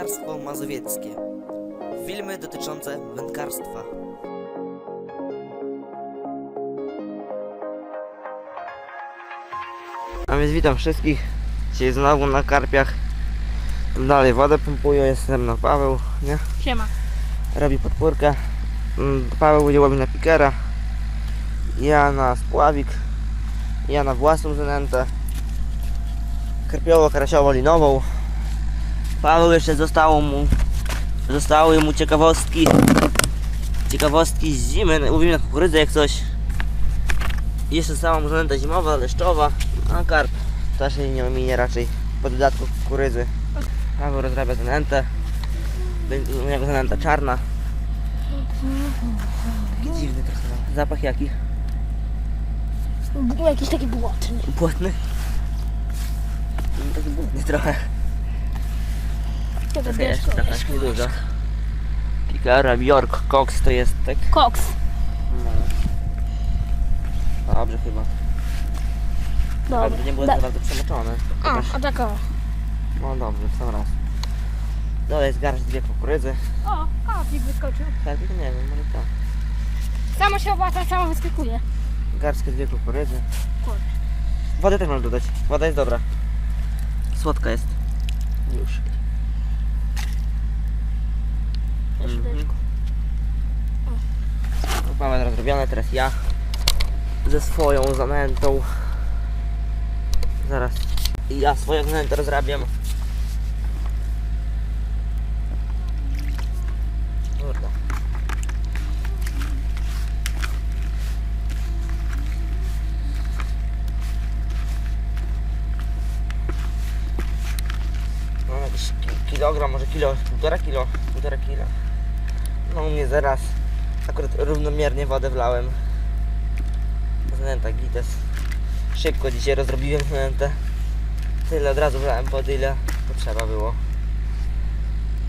Wędkarstwo mazowieckie. Filmy dotyczące wędkarstwa. A więc witam wszystkich. Dzisiaj znowu na karpiach. Tam dalej wodę pompują, jest ze mną Paweł, nie? Siema. Robi podpórkę. Mm, Paweł będzie łowił na pikera. Ja na spławik. Ja na własną zanętę. Karpiowo-krasiowo-linową. Paweł jeszcze zostało mu zostały mu ciekawostki ciekawostki z zimy. Mówimy na kukurydzę jak coś. Jeszcze sama zanęta zimowa, leszczowa. A karp też jej nie minie raczej po dodatku kukurydzy. Paweł rozrabia zanętę. Będzie u niego zanęta czarna. Taki dziwny trochę. Zapach jaki? Jakiś taki błotny. Płatny? No, Taki błotny trochę. Trochę jest, trochę bierzko. niedużo. Bjork, Cox to jest, tak? Koks. No. Dobrze chyba. Ale to nie było Da- za bardzo przemoczone. A, Chociaż, a taka. no dobrze, w sam raz. Dole jest garść dwie kukurydzy. O, kapik wyskoczył. Tak, nie wiem, może tak. Sama się opłaca, sama wyskakuje. Garskie dwie kukurydzy. Kurde. Wodę też możesz dodać. Woda jest dobra. Słodka jest. Już. Też Mhm. No, Mamy teraz zrobione, teraz ja ze swoją zanętą. Zaraz ja swoją zanętę rozrabiam. Kurde. Mam jakiś ki- kilogram, może kilo, półtora kilo, półtora kilo. No u mnie zaraz akurat równomiernie wodę wlałem. Zanęta gites. Szybko dzisiaj rozrobiłem zanętę. Tyle od razu wlałem wody ile potrzeba było.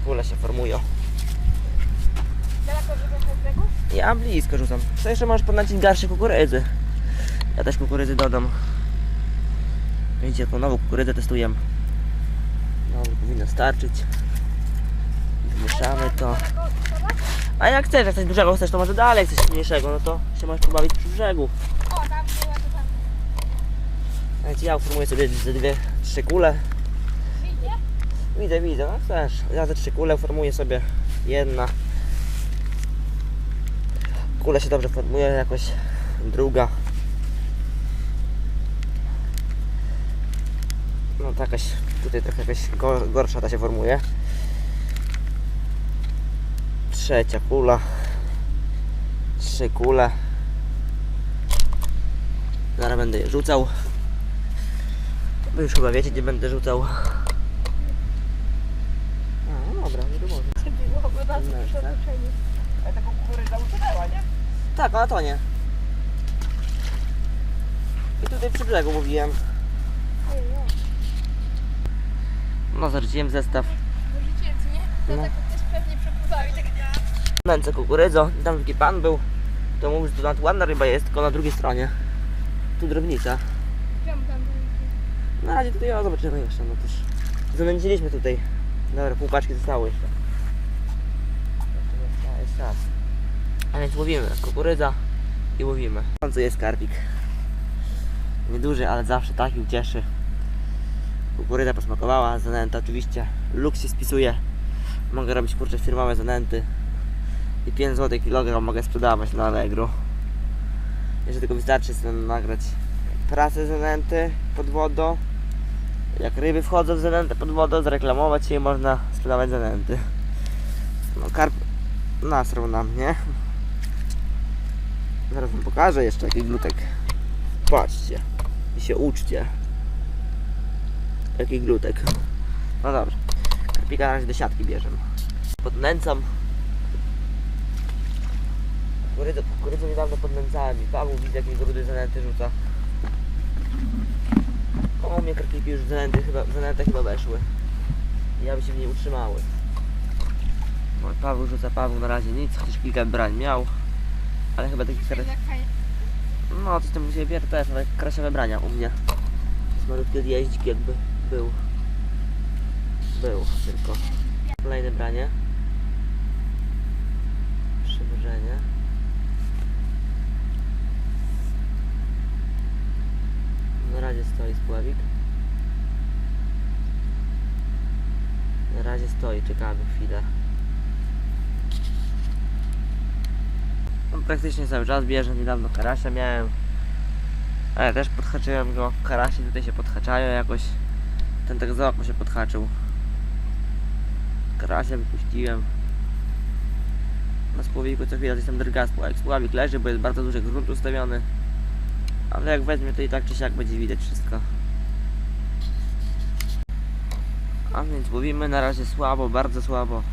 Kule się formują. Daleko rzucasz od brzegu? Ja blisko rzucam. To jeszcze możesz podnacić garszy kukurydzy. Ja też kukurydzy dodam. Widzicie, jaką nową kukurydzę testujemy. No, powinno starczyć. Mieszamy to. A jak chcesz, jak coś dużego chcesz, to może dalej coś mniejszego, no to się możesz pobawić przy brzegu. O, tam była to tam. Więc ja uformuję sobie ze dwie, trzy kule. Widzę, widzę, no chcesz. Ja ze trzy kule formuję sobie jedna. Kula się dobrze formuje, jakoś druga. No to jakaś, tutaj trochę jakaś go- gorsza ta się formuje. Trzecia kula. Trzy kule. Zaraz będę je rzucał. Wy już chyba wiecie, gdzie będę rzucał. A, no dobra, przeznaczenie? Ale taką kukurydzę usunęła, nie? Tak, ona to nie. I tutaj przy brzegu mówiłem. No, zarzuciłem zestaw. Wyrzuciłem, co nie? To No. tak też pewnie przepływały. Tak... Nęce kukurydzą. I tam taki pan był. To mówił, że to nawet ładna ryba jest, tylko na drugiej stronie. Tu drobnica. Na razie tutaj, o, zobaczymy jeszcze, no też. Zanęciliśmy tutaj. Dobra, pół paczki zostało jeszcze. Jeszcze czas. A więc łowimy. Kukurydza i łowimy. Co jest karpik. Nieduży, ale zawsze taki ucieszy. Kukurydza posmakowała, zanęta oczywiście. Luk się spisuje. Mogę robić kurczę firmowe zanęty. I 5 zł kilogram mogę sprzedawać na Allegro. Jeszcze tylko wystarczy sobie nagrać pracę zanęty pod wodą. Jak ryby wchodzą w zanętę pod wodą, zreklamować i można sprzedawać zanęty. No karp nasrał na mnie. Zaraz wam pokażę jeszcze jaki glutek. Patrzcie i się uczcie. Jaki glutek. No dobrze. Karpika na razie do siatki bierzemy. Podnęcam. Kukurydzę, kukurydzę niedawno podnęcałem i Paweł widzę jakie grudy zanęty rzuca. O, mnie karpiki już zanęty chyba, w zanętę chyba weszły. Ja by się w niej utrzymały. No, Paweł rzuca, Paweł na razie nic, chociaż kilka brań miał. Ale chyba takich fajnie. No, coś tam u Ciebie też, ale krasiowe brania u mnie. Z malutki jeździk jakby był. Był tylko. Kolejne branie. Przymrużenie. Na razie stoi spławik. Na razie stoi, czekamy chwilę. On praktycznie cały czas bierze, niedawno karasia miałem. Ale też podhaczyłem go. Karasi tutaj się podhaczają jakoś. Ten tak za oko się podhaczył. Karasia wypuściłem. Na spłowiku co chwilę jestem drga spławik. Spławik leży, bo jest bardzo duży grunt ustawiony. Ale jak weźmie to i tak czy siak będzie widać wszystko. A więc łowimy na razie słabo, bardzo słabo.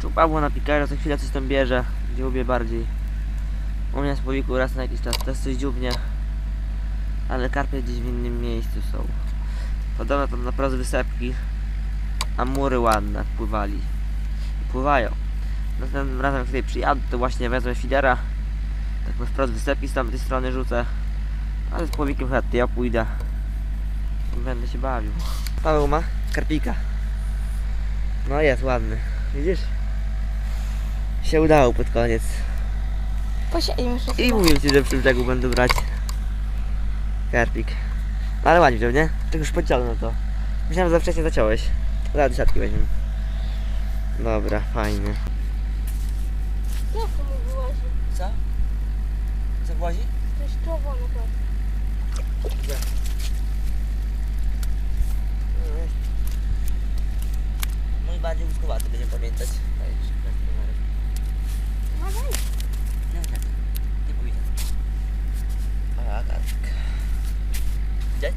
Czupało na pikerze, co chwilę coś tam bierze. Dziubie bardziej. U mnie na spłowiku raz na jakiś czas też coś dziubnie. Ale karpie gdzieś w innym miejscu są. Podobno tam na prost wysepki. A mury ładne pływali. Pływają. Następnym razem, jak tutaj przyjadę, to właśnie wezmę fidera. Tak wprost wysepki z tamtej strony rzucę. Ale z płowikiem chyba ja pójdę. Będę się bawił. Paweł ma karpika. No jest ładny. Widzisz? Się udało pod koniec. Jeszcze. I mówił ci, że przy brzegu będę brać karpik. No ale ładnie wziął, nie? Tylko już pociągnął to. Myślałem, że za wcześnie zaciąłeś. Zaraz siatki weźmiemy. Dobra, fajnie. Jak to mu wyłazi? Co? Co włazi? To jest czerwone to. Gdzie? Mój bardziej łuskowaty, będziemy pamiętać. Daj, szybko, numerek. No daj. Nie, nie, nie pójdę. A, karpik. Widać?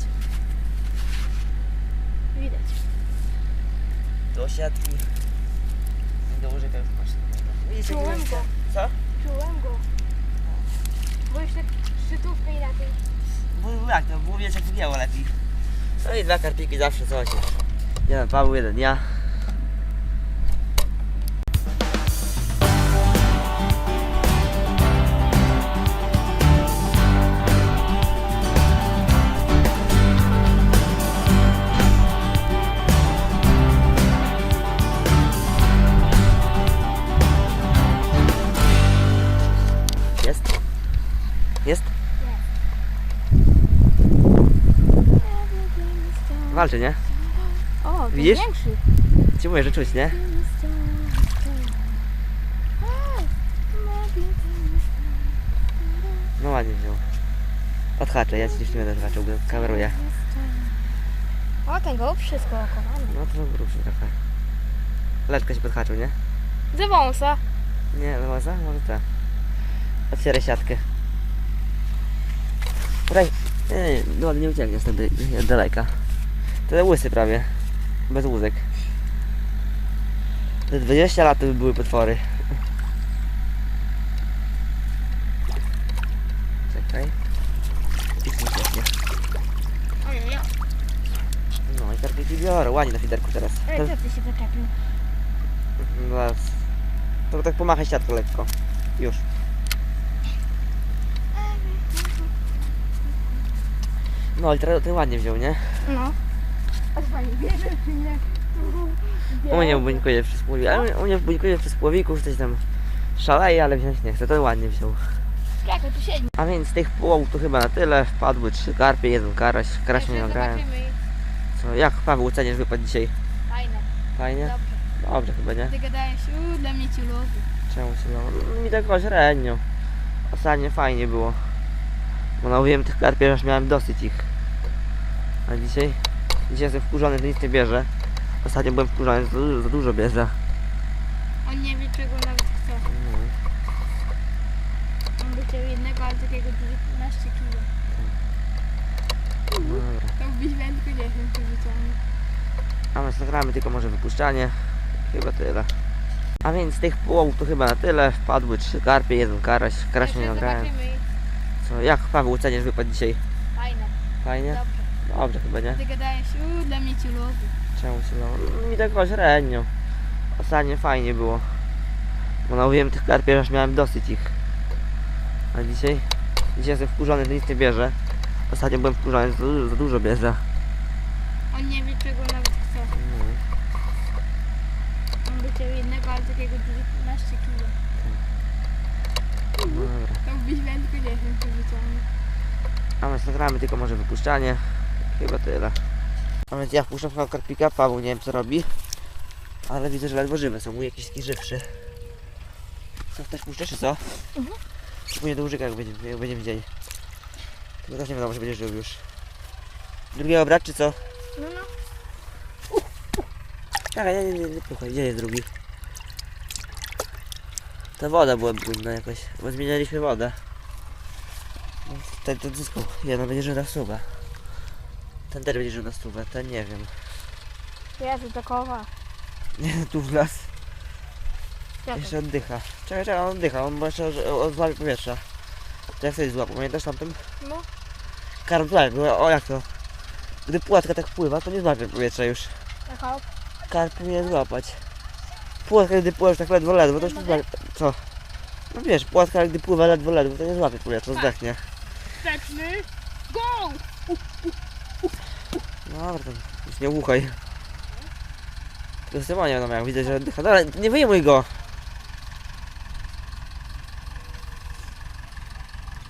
Widać. Do siatki. I do łyżeka już masz. Widzicie, Czułem jak go. Co? Czułem go. Bo jeszcze szczytówkę inaczej. Bo jak to, było widać jak wygięło lepiej. No i dwa karpiki zawsze coś. Jeden Paweł, jeden ja. Walczy, nie? O, to Widzisz? większy. Ci mówię, że czuć, nie? No ładnie wziął. Odhaczę, ja ci już nie będę odhaczył, bo kameruję. O, ten go wszystko okochany. No to ruszy trochę. Leczka się podhaczył, nie? Za wąsa. Nie, no za, może tak. Otwieraj siatkę. Podaj. Nie, nie, nie, no nie ucieknie z tej z daleka. To łysy prawie. Bez łózek. Te 20 lat to by były potwory. Czekaj. No i karpiki biorę. Ładnie na fiderku teraz. Ten- co ty się zaczepił? Zaraz. To tak pomachaj siatką lekko. Już. No i teraz ten ładnie wziął, nie? No. A fajnie, bierze czy nie? U mnie buńkuje przez płowiku, ale u mnie buńkuje przez płowików, coś tam szaleje, ale wziąć nie chce, to ładnie wziął. Czekaj, tu siedzi. A więc z tych połowów to chyba na tyle, wpadły trzy karpie, jeden karaś, karaś nie nagrałem. Co, jak Paweł oceniasz wypad dzisiaj? Fajne. Fajnie? Dobrze. Dobrze chyba, nie? Ty gadałeś, uuu, dla mnie ciulowy. Czemu się no, mi tak średnio. Ostatnio fajnie było. Bo nałowiłem tych karpi, aż miałem dosyć ich. A dzisiaj? Dzisiaj jestem wkurzony, że nic nie bierze. Ostatnio byłem wkurzony, za dużo, za dużo bierze. On nie wie czego nawet chce. No. On by chciał jednego, ale takiego 19 kg. Dobra. To byś wędkę nie wiem, czy wyciągnął. A więc nagramy tylko może wypuszczanie. Chyba tyle. A więc z tych połowów to chyba na tyle. Wpadły trzy karpie, jeden karaś. Karaś nie Jeszcze nagrałem. zobaczymy. Co, jak Paweł oceniasz wypad dzisiaj? Fajne. Fajnie? Dobrze. Dobrze chyba, nie? Ty gadałeś, uuu, dla mnie ciulowy. Czemu się no, mi tak średnio. Ostatnio fajnie było. Bo nałowiłem tych karpi, aż miałem dosyć ich. A dzisiaj? Dzisiaj jestem wkurzony, że nic nie bierze. Ostatnio byłem wkurzony, że za dużo, za dużo bierze. On nie wie czego nawet chce. No. On by chciał waży takiego 19 kg. No dobra. To byś nie wiem, czy wyciągnął. A więc nagramy tylko może wypuszczanie. Chyba tyle. A więc ja wpuszczam chyba karpika, Paweł nie wiem co robi. Ale widzę, że ledwo żywe są, mój jakiś taki żywszy. Co, też puszczasz czy co? Mhm. Później do łóżka jak będzie, jak będzie dzień. Tylko też nie wiadomo, że będzie żył już. Drugiego brać czy co? No, no. Czekaj, nie, nie, nie, nie puchaj, gdzie jest drugi? Ta woda była brudna jakoś, bo zmienialiśmy wodę. No, Ten, ten zyskał, jeden będzie żył na stówę. Ten będzie żył na stówę, ten nie wiem. Jezu, takowa. Nie, tu w las. Ja Jeszcze oddycha. Czekaj, czekaj, on oddycha, on jeszcze o- o- złapie powietrza. To jak sobie złapał, pamiętasz tamtym? No. Karol, tak, było, o jak to? Gdy płatka tak pływa, to nie złapie powietrza już. Taka Karp powinien złapać. Płatka gdy pływasz tak ledwo, ledwo, to już nie złapie. Co? No wiesz, płatka gdy pływa ledwo, ledwo, to nie złapie powietrza, zdechnie. wsteczny. Go! Dobra, to już nie uchaj. Tylko Symonie no jak widzę, że oddycha. Dobra, nie wyjmuj go!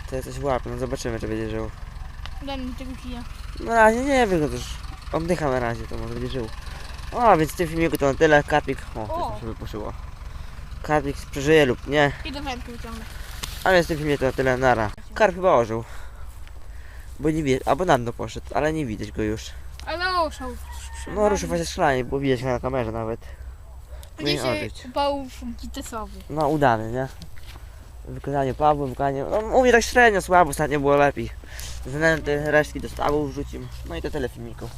To jest coś łapie, no zobaczymy, czy będzie żył. Daj mi tego kija. Na razie nie wiem, no to już oddycha na razie, to może będzie żył. O, więc w tym filmiku to na tyle. Karpik, o, O. się wypuszyło. Karpik przeżyje lub nie, I do wędki wyciągnę. a więc w tym filmie to na tyle. Nara. Karp chyba ożył. Bo nie widać, albo na dno poszedł, ale nie widać go już. Ruszał. No ruszył właśnie szklanie, bo widać na kamerze nawet. Gdzie Powinien się gitesowy. No udany, nie? Wykonanie Pawła, wykonanie... No mówię tak średnio, słabo, ostatnio było lepiej. Zanęty, resztki do stawu wrzucim. No i to tyle filmiku.